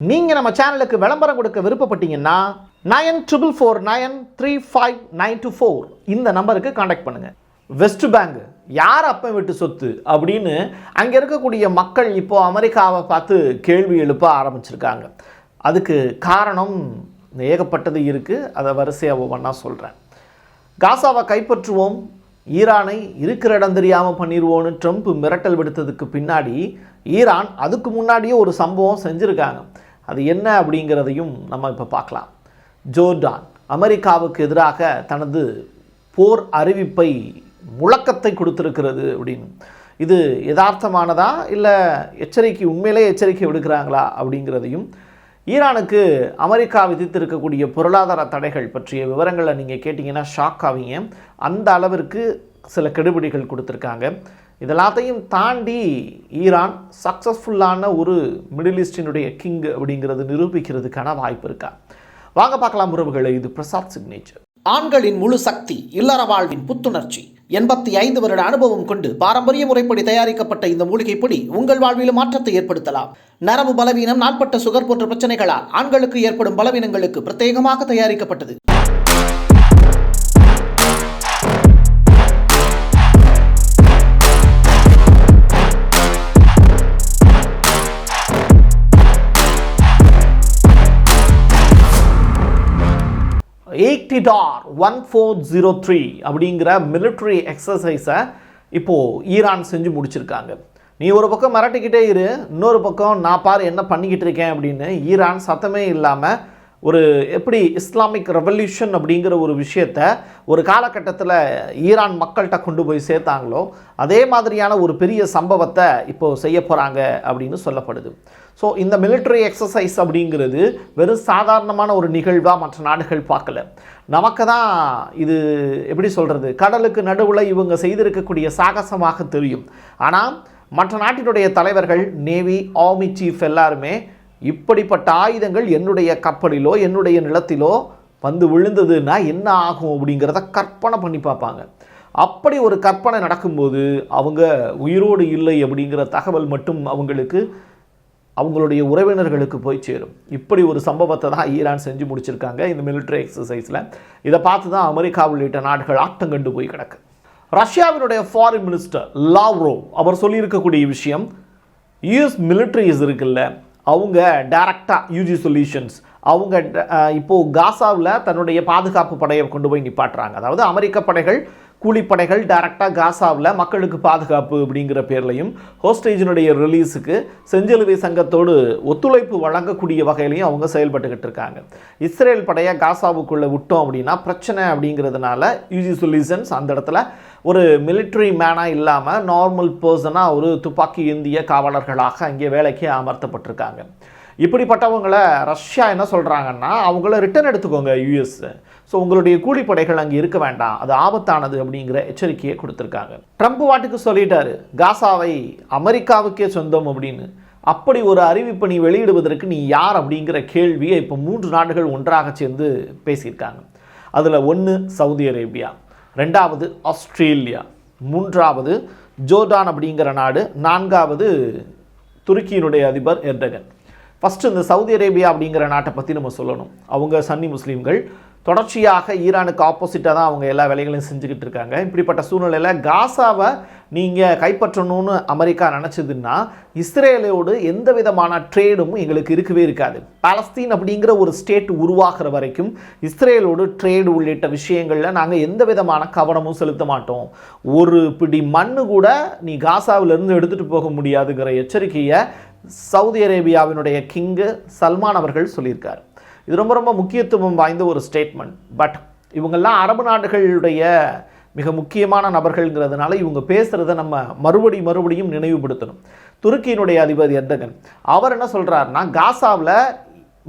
நீங்கள் நம்ம சேனலுக்கு விளம்பரம் கொடுக்க விருப்பப்பட்டீங்கன்னா nine triple four nine three five nine two four இந்த நம்பருக்கு காண்டாக்ட் பண்ணுங்கள் வெஸ்ட் பேங்க் யார் அப்பன் வீட்டு சொத்து அப்படின்னு அங்கே இருக்கக்கூடிய மக்கள் இப்போ அமெரிக்காவை பார்த்து கேள்வி எழுப்ப ஆரம்பிச்சிருக்காங்க. அதுக்கு காரணம் ஏகப்பட்டது இருக்குது அதை வரிசையாக ஒவ்வொன்றா சொல்கிறேன் காசாவை கைப்பற்றுவோம் ஈரானை இருக்கிற இடம் தெரியாமல் பண்ணிடுவோன்னு ட்ரம்ப் மிரட்டல் விடுத்ததுக்கு பின்னாடி ஈரான் அதுக்கு முன்னாடியே ஒரு சம்பவம் செஞ்சுருக்காங்க. அது என்ன அப்படிங்கிறதையும் நம்ம இப்போ பார்க்கலாம். ஜோர்டான் அமெரிக்காவுக்கு எதிராக தனது போர் அறிவிப்பை முழக்கத்தை கொடுத்துருக்கிறது அப்படின்னு. இது யதார்த்தமானதா? இல்லை எச்சரிக்கை உண்மையிலே எச்சரிக்கை விடுக்கிறாங்களா அப்படிங்கிறதையும். ஈரானுக்கு அமெரிக்கா விதித்திருக்கக்கூடிய பொருளாதார தடைகள் பற்றிய விவரங்களை நீங்கள் கேட்டிங்கன்னா ஷாக் ஆவீங்க. அந்த அளவிற்கு சில கெடுபிடிகள் கொடுத்துருக்காங்க. இதெல்லாத்தையும் தாண்டி ஈரான் சக்ஸஸ்ஃபுல்லான ஒரு மிடில் ஈஸ்டினுடைய கிங் அப்படிங்கிறது நிரூபிக்கிறதுக்கான வாய்ப்பு இருக்கா? வாங்க பார்க்கலாம் உறவுகளை. இது பிரசாத் சிக்னேச்சர் ஆண்களின் முழு சக்தி இல்லற வாழ்வின் புத்துணர்ச்சி. எண்பத்தி ஐந்து வருட அனுபவம் கொண்டு பாரம்பரிய முறைப்படி தயாரிக்கப்பட்ட இந்த மூலிகை பொடி உங்கள் வாழ்விலும் மாற்றத்தை ஏற்படுத்தலாம். நரம்பு பலவீனம் நாட்பட்ட சுகர் போன்ற பிரச்சனைகளால் ஆண்களுக்கு ஏற்படும் பலவீனங்களுக்கு பிரத்யேகமாக தயாரிக்கப்பட்டது. எயிட்டி டார் ஒன் ஃபோர் ஜீரோ த்ரீ அப்படிங்கிற மிலிட்ரி எக்ஸசைஸை இப்போது ஈரான் செஞ்சு முடிச்சிருக்காங்க. நீ ஒரு பக்கம் மிரட்டிக்கிட்டே இரு இன்னொரு பக்கம் நான் பாரு என்ன பண்ணிக்கிட்டு இருக்கேன் அப்படின்னு ஈரான் சத்தமே இல்லாமல் ஒரு எப்படி இஸ்லாமிக் ரெவல்யூஷன் அப்படிங்கிற ஒரு விஷயத்த ஒரு காலகட்டத்தில் ஈரான் மக்கள்கிட்ட கொண்டு போய் சேர்த்தாங்களோ அதே மாதிரியான ஒரு பெரிய சம்பவத்தை இப்போது செய்ய போகிறாங்க அப்படின்னு சொல்லப்படுது. ஸோ இந்த மிலிட்ரி எக்ஸசைஸ் அப்படிங்கிறது வெறும் சாதாரணமான ஒரு நிகழ்வாக மற்ற நாடுகள் பார்க்கல. நமக்கு தான் இது எப்படி சொல்கிறது கடலுக்கு நடுவில் இவங்க செய்திருக்கக்கூடிய சாகசமாக தெரியும். ஆனால் மற்ற நாட்டினுடைய தலைவர்கள் நேவி ஆர்மி சீஃப் எல்லாருமே இப்படிப்பட்ட ஆயுதங்கள் என்னுடைய கப்பலிலோ என்னுடைய நிலத்திலோ வந்து விழுந்ததுன்னா என்ன ஆகும் அப்படிங்கிறத கற்பனை பண்ணி பார்ப்பாங்க. அப்படி ஒரு கற்பனை நடக்கும்போது அவங்க உயிரோடு இல்லை அப்படிங்கிற தகவல் மட்டும் அவங்களுக்கு அவங்களுடைய உறவினர்களுக்கு போய் சேரும். இப்படி ஒரு சம்பவத்தை தான் ஈரான் செஞ்சு முடிச்சிருக்காங்க இந்த மிலிட்ரி எக்ஸசைஸில் இதை பார்த்து தான் அமெரிக்கா உள்ளிட்ட நாடுகள் ஆட்டம் கண்டு போய் கிடக்கு. ரஷ்யாவினுடைய ஃபாரின் மினிஸ்டர் லாவ்ரோவ் அவர் சொல்லியிருக்கக்கூடிய விஷயம் யூஎஸ் மிலிட்ரிஸ் இருக்குல்ல அவங்க டைரக்டாக யூஜி சொல்யூஷன்ஸ் அவங்க இப்போது காசாவில் தன்னுடைய பாதுகாப்பு படையை கொண்டு போய் நிப்பாட்டுறாங்க. அதாவது அமெரிக்க படைகள் கூலிப்படைகள் டைரக்டாக காசாவில் மக்களுக்கு பாதுகாப்பு அப்படிங்கிற பேர்லையும் ஹோஸ்டேஜினுடைய ரிலீஸுக்கு செஞ்சிலுவை சங்கத்தோடு ஒத்துழைப்பு வழங்கக்கூடிய வகையிலையும் அவங்க செயல்பட்டுக்கிட்டு இருக்காங்க. இஸ்ரேல் படையை காசாவுக்குள்ளே விட்டோம் அப்படின்னா பிரச்சனை அப்படிங்கிறதுனால யூஜி சொல்யூஷன்ஸ் அந்த இடத்துல ஒரு மிலிட்ரி மேனாக இல்லாமல் நார்மல் பர்சனாக ஒரு துப்பாக்கி இந்திய காவலர்களாக அங்கே வேலைக்கு அமர்த்தப்பட்டிருக்காங்க. இப்படிப்பட்டவங்களை ரஷ்யா என்ன சொல்கிறாங்கன்னா அவங்கள ரிட்டர்ன் எடுத்துக்கோங்க யூஎஸ் ஸோ உங்களுடைய கூலிப்படைகள் அங்கே இருக்க வேண்டாம். அது ஆபத்தானது அப்படிங்கிற எச்சரிக்கையை கொடுத்துருக்காங்க. ட்ரம்ப் வாட்டுக்கு சொல்லிட்டாரு காசாவை அமெரிக்காவுக்கே சொந்தம் அப்படின்னு. அப்படி ஒரு அறிவிப்பை நீ வெளியிடுவதற்கு நீ யார் அப்படிங்கிற கேள்வியை இப்போ மூன்று நாடுகள் ஒன்றாக சேர்ந்து பேசியிருக்காங்க. அதில் ஒன்று சவுதி அரேபியா ரெண்டாவது ஆஸ்திரேலியா மூன்றாவது ஜோர்டான் அப்படிங்கிற நாடு நான்காவது துருக்கியினுடைய அதிபர் எர்டகன். ஃபஸ்ட்டு இந்த சவுதி அரேபியா அப்படிங்கிற நாட்டை பற்றி நம்ம சொல்லணும். அவங்க சன்னி முஸ்லீம்கள் தொடர்ச்சியாக ஈரானுக்கு ஆப்போசிட்டாக தான் அவங்க எல்லா வேலைகளையும் செஞ்சுக்கிட்டு இருக்காங்க. இப்படிப்பட்ட சூழ்நிலையில் காசாவை நீங்கள் கைப்பற்றணும்னு அமெரிக்கா நினச்சதுன்னா இஸ்ரேலோடு எந்த விதமான ட்ரேடும் எங்களுக்கு இருக்கவே இருக்காது. பாலஸ்தீன் அப்படிங்கிற ஒரு ஸ்டேட் உருவாகிற வரைக்கும் இஸ்ரேலோடு ட்ரேடு உள்ளிட்ட விஷயங்களில் நாங்கள் எந்த விதமான கவனமும் செலுத்த மாட்டோம். ஒரு பிடி மண்ணு கூட நீ காசாவிலேருந்து எடுத்துகிட்டு போக முடியாதுங்கிற எச்சரிக்கையை சவுதி அரேபியாவினுடைய கிங்கு சல்மான் அவர்கள் சொல்லியிருக்கார். இது ரொம்ப ரொம்ப முக்கியத்துவம் வாய்ந்த ஒரு ஸ்டேட்மெண்ட் பட் இவங்கெல்லாம் அரபு நாடுகளுடைய மிக முக்கியமான நபர்கள்ங்கிறதுனால இவங்க பேசுகிறத நம்ம மறுபடி மறுபடியும் நினைவுபடுத்தணும். துருக்கியினுடைய அதிபதி எர்டகன் அவர் என்ன சொல்கிறாருன்னா காசாவில்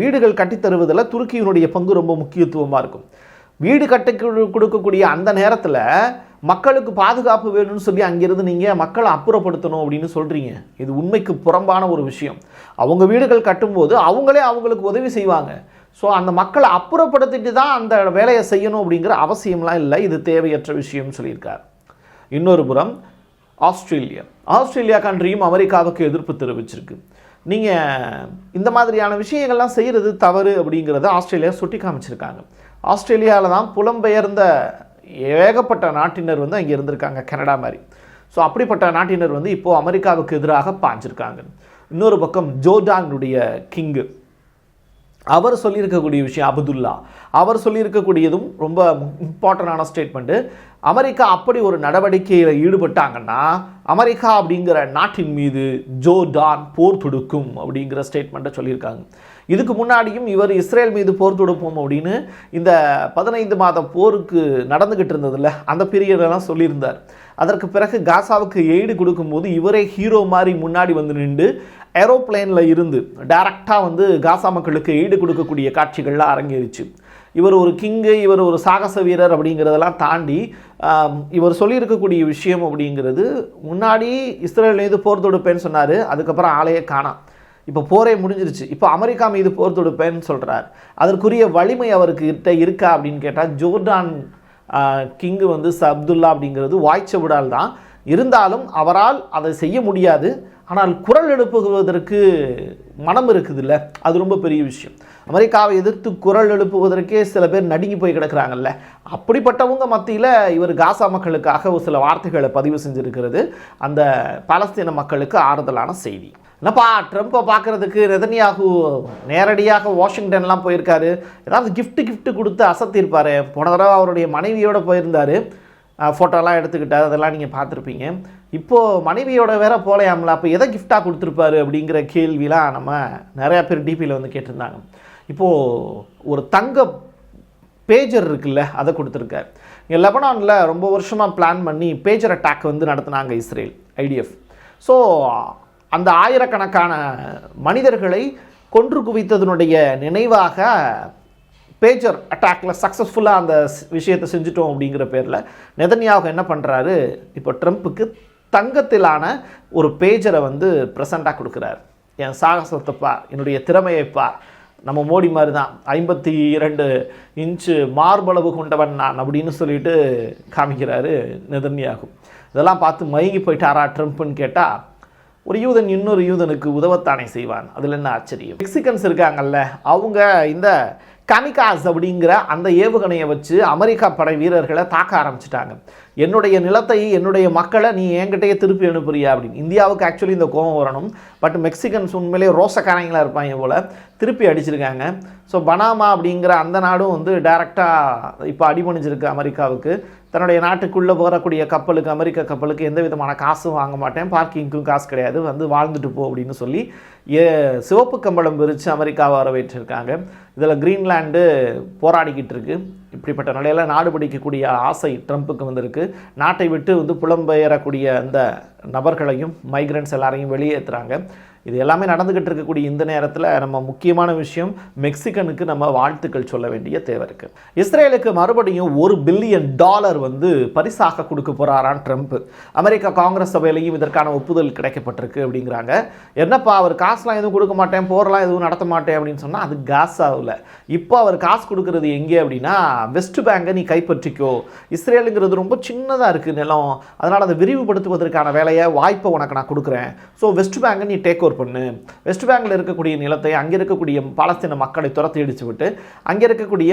வீடுகள் கட்டித்தருவதில் துருக்கியினுடைய பங்கு ரொம்ப முக்கியத்துவமாக இருக்கும். வீடு கட்டி கொடுக்கக்கூடிய அந்த நேரத்தில் மக்களுக்கு பாதுகாப்பு வேணும்னு சொல்லி அங்கிருந்து நீங்கள் மக்களை அப்புறப்படுத்தணும் அப்படின்னு சொல்கிறீங்க இது உண்மைக்கு புறம்பான ஒரு விஷயம். அவங்க வீடுகள் கட்டும்போது அவங்களே அவங்களுக்கு உதவி செய்வாங்க. ஸோ அந்த மக்களை அப்புறப்படுத்திட்டு தான் அந்த வேலையை செய்யணும் அப்படிங்கிற அவசியம்லாம் இல்லை. இது தேவையற்ற விஷயம்னு சொல்லியிருக்கார். இன்னொரு புறம் ஆஸ்திரேலியா. ஆஸ்திரேலியா கண்ட்ரியும் அமெரிக்காவுக்கு எதிர்ப்பு தெரிவிச்சிருக்கு. நீங்கள் இந்த மாதிரியான விஷயங்கள்லாம் செய்கிறது தவறு அப்படிங்கிறத ஆஸ்திரேலியா சுட்டி காமிச்சிருக்காங்க ஆஸ்திரேலியாவில் தான் புலம்பெயர்ந்த ஏகப்பட்ட நாட்டினர் வந்து அங்கே இருந்திருக்காங்க கனடா மாதிரி. ஸோ அப்படிப்பட்ட நாட்டினர் வந்து இப்போது அமெரிக்காவுக்கு எதிராக பாஞ்சிருக்காங்க. இன்னொரு பக்கம் ஜோர்டானுடைய கிங்கு அவர் சொல்லியிருக்கக்கூடிய விஷயம் அப்துல்லா. அவர் சொல்லியிருக்கக்கூடியதும் ரொம்ப இம்பார்ட்டண்டான ஸ்டேட்மெண்ட்டு அமெரிக்கா அப்படி ஒரு நடவடிக்கையில் ஈடுபட்டாங்கன்னா அமெரிக்கா அப்படிங்கிற நாட்டின் மீது ஜோர்டான் போர் தொடுக்கும் அப்படிங்கிற ஸ்டேட்மெண்ட்டை சொல்லியிருக்காங்க. இதுக்கு முன்னாடியும் இவர் இஸ்ரேல் மீது போர் தொடுப்போம் அப்படின்னு இந்த பதினைந்து மாத போருக்கு நடந்துக்கிட்டு இருந்ததில்ல அந்த பீரியடெல்லாம் சொல்லியிருந்தார். அதற்கு பிறகு காசாவுக்கு எய்டு கொடுக்கும்போது இவரே ஹீரோ மாதிரி முன்னாடி வந்து நின்று ஏரோப்ளைனில் இருந்து டைரக்டாக வந்து காசா மக்களுக்கு ஈடு கொடுக்கக்கூடிய காட்சிகள்லாம் அரங்கேறிச்சு. இவர் ஒரு கிங்கு இவர் ஒரு சாகச வீரர் அப்படிங்கிறதெல்லாம் தாண்டி இவர் சொல்லியிருக்கக்கூடிய விஷயம் அப்படிங்கிறது முன்னாடி இஸ்ரேல் மீது போர் தொடுப்பேன்னு சொன்னார் அதுக்கப்புறம் ஆலையை காணாம் இப்போ போரே முடிஞ்சிருச்சு. இப்போ அமெரிக்கா மீது போர் தொடுப்பேன்னு சொல்கிறார் அதற்குரிய வலிமை அவருக்கு கிட்ட இருக்கா அப்படின்னு கேட்டால் ஜோர்டான் கிங்கு வந்து ச அப்துல்லா அப்படிங்கிறது வாய்ச்சவிடால் தான். இருந்தாலும் அவரால் அதை செய்ய முடியாது. ஆனால் குரல் எழுப்புவதற்கு மனம் இருக்குதுல்ல? அது ரொம்ப பெரிய விஷயம். அமெரிக்காவை எதிர்த்து குரல் எழுப்புவதற்கே சில பேர் நடுங்கி போய் கிடக்குறாங்கல்ல? அப்படிப்பட்டவங்க மத்தியில் இவர் காசா மக்களுக்காக ஒரு சில வார்த்தைகளை பதிவு செஞ்சுருக்கிறது. அந்த பாலஸ்தீன மக்களுக்கு ஆறுதலான செய்தி. என்னப்பா ட்ரம்ப்பை பார்க்குறதுக்கு ரெதனியாகு நேரடியாக வாஷிங்டன்லாம் போயிருக்காரு. ஏதாவது கிஃப்ட்டு கிஃப்ட்டு கொடுத்து அசத்தியிருப்பார் போன தடவை அவருடைய மனைவியோடு போயிருந்தார். ஃபோட்டோலாம் எடுத்துக்கிட்டாரு அதெல்லாம் நீங்கள் பார்த்துருப்பீங்க. இப்போது மனைவியோட வேற போலையாமல அப்போ எதை கிஃப்டாக கொடுத்துருப்பாரு அப்படிங்கிற கேள்விலாம் நம்ம நிறையா பேர் டிபியில் வந்து கேட்டிருந்தாங்க. இப்போது ஒரு தங்க பேஜர் இருக்குல்ல அதை கொடுத்துருக்காரு. இங்கே லெபனானில் ரொம்ப வருஷமாக பிளான் பண்ணி பேஜர் அட்டாக் வந்து நடத்துனாங்க இஸ்ரேல் ஐடிஎஃப் ஸோ அந்த ஆயிரக்கணக்கான மனிதர்களை கொன்று குவித்ததனுடைய நினைவாக பேஜர் அட்டாக்ல சக்ஸஸ்ஃபுல்லாக அந்த விஷயத்தை செஞ்சுட்டோம் அப்படிங்கிற பேரில் நெதன்யாகு என்ன பண்ணுறாரு இப்போ ட்ரம்ப்புக்கு தங்கத்திலான ஒரு பேஜரை வந்து ப்ரெசண்ட்டாக கொடுக்குறாரு. என் சாகசத்தை பார் என்னுடைய திறமையை பார். நம்ம மோடி மாதிரி தான் ஐம்பத்தி இரண்டு இன்ச்சு மார்பளவு கொண்டவன் நான் அப்படின்னு சொல்லிட்டு காமிக்கிறாரு நெதன்யாகு. இதெல்லாம் பார்த்து மயங்கி போயிட்டாரா ட்ரம்ப்னு கேட்டால் ஒரு யூதன் இன்னொரு யூதனுக்கு உதவத்தானே செய்வான். அதில் என்ன ஆச்சரியம்? மெக்சிகன்ஸ் இருக்காங்கல்ல அவங்க இந்த கமிகாஸ் அப்படிங்கிற அந்த ஏவுகணையை வச்சு அமெரிக்கா படை வீரர்களை தாக்க ஆரம்பிச்சிட்டாங்க. என்னுடைய நிலத்தை என்னுடைய மக்களை நீ என்கிட்டயே திருப்பி அனுப்புறியா அப்படின்னு. இந்தியாவுக்கு ஆக்சுவலி இந்த கோபம் வரணும். பட் மெக்சிகன்ஸ் உண்மையிலே ரோசக்காரங்களாக இருப்பாங்க போல் திருப்பி அடிச்சிருக்காங்க. ஸோ பனாமா அப்படிங்கிற அந்த நாடும் வந்து டைரெக்டாக இப்போ அடிபணிஞ்சிருக்கு அமெரிக்காவுக்கு. தன்னுடைய நாட்டுக்குள்ளே போகக்கூடிய கப்பலுக்கு அமெரிக்க கப்பலுக்கு எந்த விதமான காசும் வாங்க மாட்டேன். பார்க்கிங்க்கும் காசு கிடையாது. வந்து வாழ்ந்துட்டு போ அப்படின்னு சொல்லி ஏ சிவப்பு கம்பளம் விரித்து அமெரிக்காவை வரவேற்றிருக்காங்க. இதில் கிரீன்லாண்டு போராடிக்கிட்டு இருக்குது இப்படிப்பட்ட நிலையில் நாடு பிடிக்கக்கூடிய ஆசை ட்ரம்ப்புக்கு வந்திருக்கு. நாட்டை விட்டு வந்து புலம்பெயரக்கூடிய அந்த நபர்களையும் மைக்ரன்ஸ் எல்லாரையும் வெளியேற்றுறாங்க இது எல்லாமே நடந்துக்கிட்டு இருக்கக்கூடிய இந்த நேரத்தில் நம்ம முக்கியமான விஷயம் மெக்சிகனுக்கு நம்ம வாழ்த்துக்கள் சொல்ல வேண்டிய தேவை இருக்குது இஸ்ரேலுக்கு மறுபடியும் ஒரு பில்லியன் டாலர் வந்து பரிசாக கொடுக்க போகிறாரான் ட்ரம்ப். அமெரிக்கா காங்கிரஸ் சபையிலையும் இதற்கான ஒப்புதல் கிடைக்கப்பட்டிருக்கு அப்படிங்கிறாங்க. என்னப்பா அவர் காசுலாம் எதுவும் கொடுக்க மாட்டேன் போரெலாம் எதுவும் நடத்த மாட்டேன் அப்படின்னு சொன்னால் அது காசாவில். இப்போ அவர் காசு கொடுக்கறது எங்கே அப்படின்னா வெஸ்ட் பேங்கை நீ கைப்பற்றிக்கோ. இஸ்ரேலுங்கிறது ரொம்ப சின்னதாக இருக்குது நிலம். அதனால் அதை விரிவுபடுத்துவதற்கான வேலையை வாய்ப்பை உனக்கு நான் கொடுக்குறேன். ஸோ வெஸ்ட் பேங்கை நீ டேக் ஓவர் பண்ணு. வெஸ்ட் பேங்கில் இருக்கக்கூடிய நிலத்தை அங்கே இருக்கக்கூடிய பாலஸ்தீன மக்களை துரத்தி அடித்து விட்டு அங்கே இருக்கக்கூடிய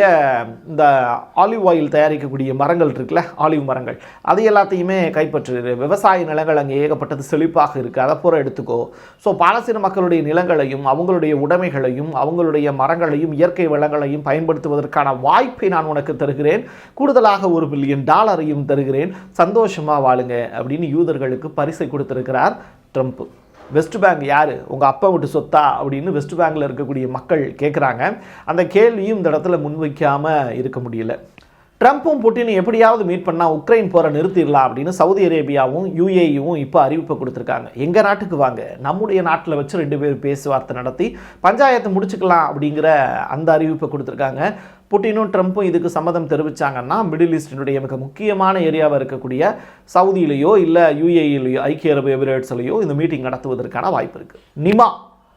இந்த ஆலிவ் ஆயில் தயாரிக்கக்கூடிய மரங்கள் இருக்குல்ல ஆலிவ் மரங்கள் அது எல்லாத்தையுமே கைப்பற்று. விவசாய நிலங்கள் அங்கே ஏகப்பட்டது செழிப்பாக இருக்குது அதை பூரா எடுத்துக்கோ. ஸோ பாலஸ்தீன மக்களுடைய நிலங்களையும் அவங்களுடைய உடைமைகளையும் அவங்களுடைய மரங்களையும் இயற்கை வளங்களையும் பயன்படுத்துவதற்கான வாய்ப்பை நான் உனக்கு தருகிறேன். கூடுதலாக ஒரு பில்லியன் டாலரையும் தருகிறேன். சந்தோஷமாக வாழுங்க அப்படின்னு யூதர்களுக்கு பரிசை கொடுத்திருக்கிறார் ட்ரம்ப். வெஸ்ட் பேங்க் யார்? உங்கள் அப்பா விட்டு சொத்தா? அப்படின்னு வெஸ்ட் பேங்கில் இருக்கக்கூடிய மக்கள் கேட்குறாங்க அந்த கேள்வியும் இந்த இடத்துல முன்வைக்காமல் இருக்க முடியல. ட்ரம்ப்பும் புட்டினும் எப்படியாவது மீட் பண்ணால் உக்ரைன் போரை நிறுத்திடலாம் அப்படின்னு சவுதி அரேபியாவும் யூஏயும் இப்போ அறிவிப்பை கொடுத்துருக்காங்க. எங்கள் நாட்டுக்கு வாங்க. நம்முடைய நாட்டில் வச்சு ரெண்டு பேர் பேச்சுவார்த்தை நடத்தி பஞ்சாயத்தை முடிச்சுக்கலாம் அப்படிங்கிற அந்த அறிவிப்பை கொடுத்துருக்காங்க. புட்டினும் ட்ரம்ப்பும் இதுக்கு சம்மதம் தெரிவிச்சாங்கன்னா மிடில் ஈஸ்டினுடைய மிக முக்கியமான ஏரியாவாக இருக்கக்கூடிய சவுதியிலேயோ இல்லை யூஏஇலேயோ ஐக்கிய அரபு எமிரேட்ஸ்லேயோ இந்த மீட்டிங் நடத்துவதற்கான வாய்ப்பு இருக்குது நிமா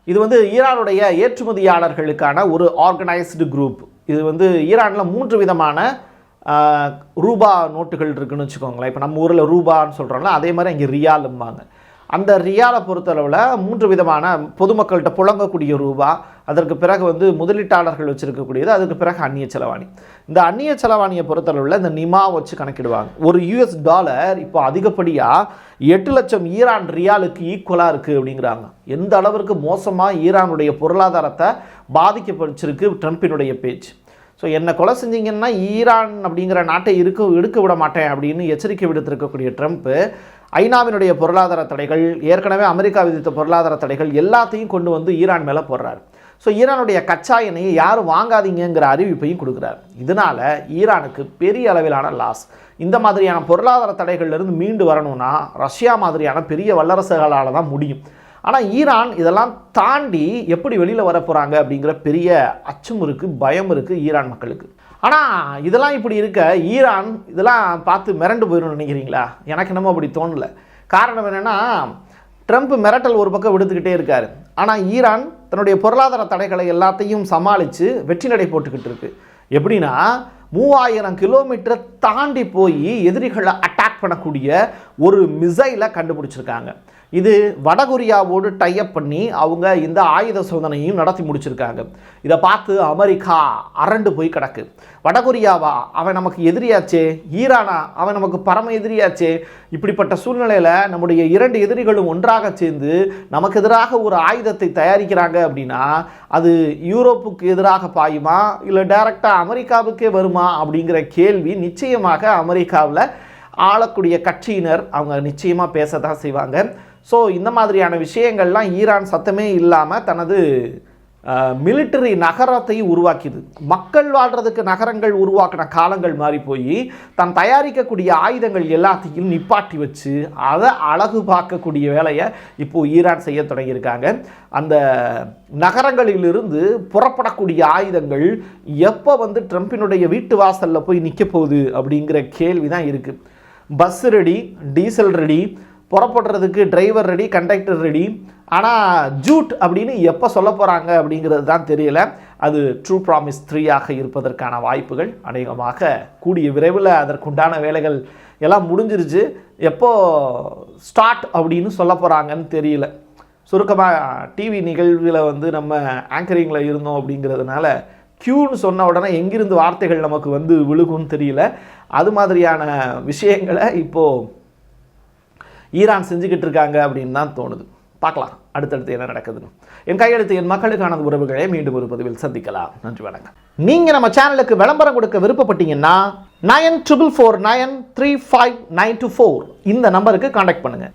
இது வந்து ஈரானுடைய ஏற்றுமதியாளர்களுக்கான ஒரு ஆர்கனைஸ்டு குரூப் இது வந்து ஈரானில் மூன்று விதமான ரூபா நோட்டுகள் இருக்குன்னு வச்சுக்கோங்களேன். இப்போ நம்ம ஊரில் ரூபான்னு சொல்கிறோம்ல அதே மாதிரி அங்கே ரியாலும்பாங்க. அந்த ரியாலை பொறுத்தளவில் மூன்று விதமான பொதுமக்கள்கிட்ட புழங்கக்கூடிய ரூபா அதற்கு பிறகு வந்து முதலீட்டாளர்கள் வச்சுருக்கக்கூடியது அதுக்கு பிறகு அந்நிய செலவாணி. இந்த அந்நிய செலவாணியை பொறுத்தளவில் இந்த நிமா வச்சு கணக்கிடுவாங்க. ஒரு யூஎஸ் டாலர் இப்போ அதிகப்படியாக எட்டு லட்சம் ஈரான் ரியாலுக்கு ஈக்குவலாக இருக்குது அப்படிங்கிறாங்க. எந்த அளவிற்கு மோசமாக ஈரானுடைய பொருளாதாரத்தை பாதிக்கப்படிச்சிருக்கு ட்ரம்ப்பினுடைய பேச்சு. ஸோ என்னை கொலை செஞ்சீங்கன்னா ஈரான் அப்படிங்கிற நாட்டை இருக்க எடுக்க விட மாட்டேன் அப்படின்னு எச்சரிக்கை விடுத்திருக்கக்கூடிய ட்ரம்ப்பு ஐநாவினுடைய பொருளாதார தடைகள் ஏற்கனவே அமெரிக்கா விதித்த பொருளாதார தடைகள் எல்லாத்தையும் கொண்டு வந்து ஈரான் மேலே போடுறாரு. ஸோ ஈரானுடைய கச்சா எண்ணெயை யாரும் வாங்காதீங்கங்கிற அறிவிப்பையும் கொடுக்குறாரு. இதனால ஈரானுக்கு பெரிய அளவிலான லாஸ் இந்த மாதிரியான பொருளாதார தடைகள்லேருந்து மீண்டு வரணும்னா ரஷ்யா மாதிரியான பெரிய வல்லரசுகளால் தான் முடியும். ஆனால் ஈரான் இதெல்லாம் தாண்டி எப்படி வெளியில் வர போகிறாங்க அப்படிங்கிற பெரிய அச்சம் இருக்குது பயம் இருக்குது ஈரான் மக்களுக்கு. ஆனால் இதெல்லாம் இப்படி இருக்க ஈரான் இதெல்லாம் பார்த்து மிரண்டு போயிடும்னு நினைக்கிறீங்களா? எனக்கு என்னமோ அப்படி தோணல. காரணம் என்னென்னா ட்ரம்ப் மிரட்டல் ஒரு பக்கம் விடுத்துக்கிட்டே இருக்கார். ஆனால் ஈரான் தன்னுடைய பொருளாதார தடைகளை எல்லாத்தையும் சமாளித்து வெற்றி நடை போட்டுக்கிட்டு இருக்கு. எப்படின்னா மூவாயிரம் கிலோமீட்டரை தாண்டி போய் எதிரிகளை அட்டாக் பண்ணக்கூடிய ஒரு மிசைலை கண்டுபிடிச்சிருக்காங்க. இது வடகொரியாவோடு டைப் பண்ணி அவங்க இந்த ஆயுத சோதனையும் நடத்தி முடிச்சிருக்காங்க. இதை பார்த்து அமெரிக்கா அரண்டு போய் கிடக்கு. வடகொரியாவா அவன் நமக்கு எதிரியாச்சே? ஈரானா அவன் நமக்கு பரம எதிரியாச்சே? இப்படிப்பட்ட சூழ்நிலையில் நம்முடைய இரண்டு எதிரிகளும் ஒன்றாக சேர்ந்து நமக்கு எதிராக ஒரு ஆயுதத்தை தயாரிக்கிறாங்க அப்படின்னா அது யூரோப்புக்கு எதிராக பாயுமா? இல்லை டைரெக்டாக அமெரிக்காவுக்கே வருமா? அப்படிங்கிற கேள்வி நிச்சயமாக அமெரிக்காவில் ஆளக்கூடிய கட்சியினர் அவங்க நிச்சயமாக பேச தான் செய்வாங்க. ஸோ இந்த மாதிரியான விஷயங்கள்லாம் ஈரான் சத்தமே இல்லாமல் தனது மிலிட்டரி நகரத்தை உருவாக்கிது. மக்கள் வாழ்கிறதுக்கு நகரங்கள் உருவாக்கின காலங்கள் மாறி போய் தான் தயாரிக்கக்கூடிய ஆயுதங்கள் எல்லாத்தையும் நிப்பாட்டி வச்சு அதை அழகு பார்க்கக்கூடிய வேலையை இப்போது ஈரான் செய்ய தொடங்கியிருக்காங்க. அந்த நகரங்களிலிருந்து புறப்படக்கூடிய ஆயுதங்கள் எப்போ வந்து ட்ரம்ப்பினுடைய வீட்டு வாசலில் போய் நிற்க போகுது அப்படிங்கிற கேள்வி தான் இருக்குது பஸ் ரெடி டீசல் ரெடி புறப்படுறதுக்கு டிரைவர் ரெடி கண்டக்டர் ரெடி ஆனால் ஜூட் அப்படின்னு எப்போ சொல்ல போகிறாங்க அப்படிங்கிறது தான் தெரியல. அது ட்ரூ ப்ராமிஸ் த்ரீயாக இருப்பதற்கான வாய்ப்புகள் அநேகமாக கூடிய விரைவில் அதற்குண்டான வேலைகள் எல்லாம் முடிஞ்சிருச்சு. எப்போ ஸ்டார்ட் அப்படின்னு சொல்ல போகிறாங்கன்னு தெரியல. சுருக்கமாக டிவி நிகழ்வில் வந்து நம்ம ஆங்கரிங்கில் இருந்தோம் அப்படிங்கிறதுனால க்யூன்னு சொன்ன உடனே எங்கிருந்து வார்த்தைகள் நமக்கு வந்து விழுகும்னு தெரியல. அது மாதிரியான விஷயங்களை இப்போது ஈரான் செஞ்சுக்கிட்டு இருக்காங்க அப்படின்னு தான் தோணுது. பார்க்கலாம் அடுத்தடுத்து என்ன நடக்குதுன்னு. என் கையெழுத்து என் மக்களுக்கான உறவுகளை மீண்டும் ஒரு பதிவில் சந்திக்கலாம். நன்றி வணக்கம். நீங்கள் நம்ம சேனலுக்கு விளம்பரம் கொடுக்க விருப்பப்பட்டீங்கன்னா nine triple four nine three five nine two four இந்த நம்பருக்கு காண்டாக்ட் பண்ணுங்கள்